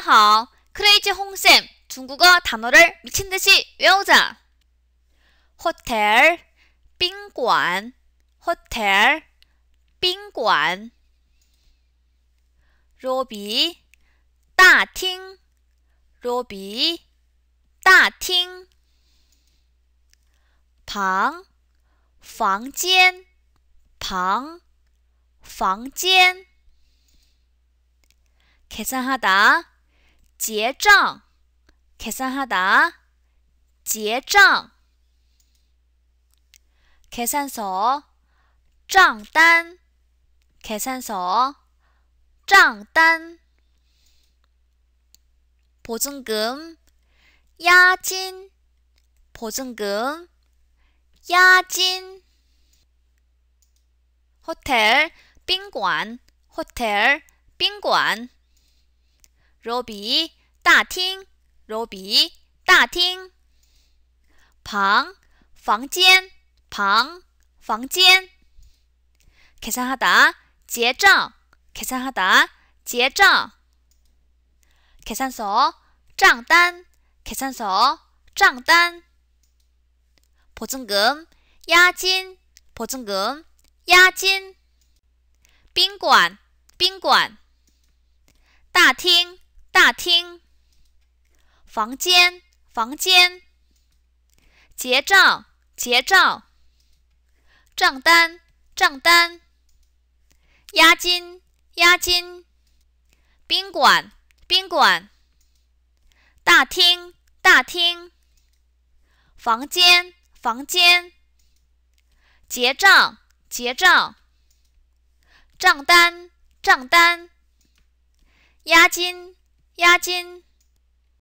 大家好, 크레이지 홍쌤 중국어 단어를 미친 듯이 외우자. 호텔, 宾馆, 호텔, 宾馆. 로비, 大厅, 로비, 大厅. 방, 房间, 방, 房间. 계산하다, 结账, 계산하다, 结账. 계산서, 账单, 계산서, 账单. 보증금, 押金, 보증금, 押金. 호텔, 宾馆, 호텔, 宾馆. 로비, 大厅, 로비, 大厅. 방, 房间, 방, 房间. 계산하다, 结账, 계산하다, 结账. 계산서, 账单, 계산서, 账单. 보증금, 押金, 보증금, 押金. 宾馆, 宾馆. 大厅， 大厅。房间，房间。结账，结账。账单，账单。押金，押金。宾馆，宾馆。大厅，大厅。房间，房间。结账，结账。账单，账单。押金，押金。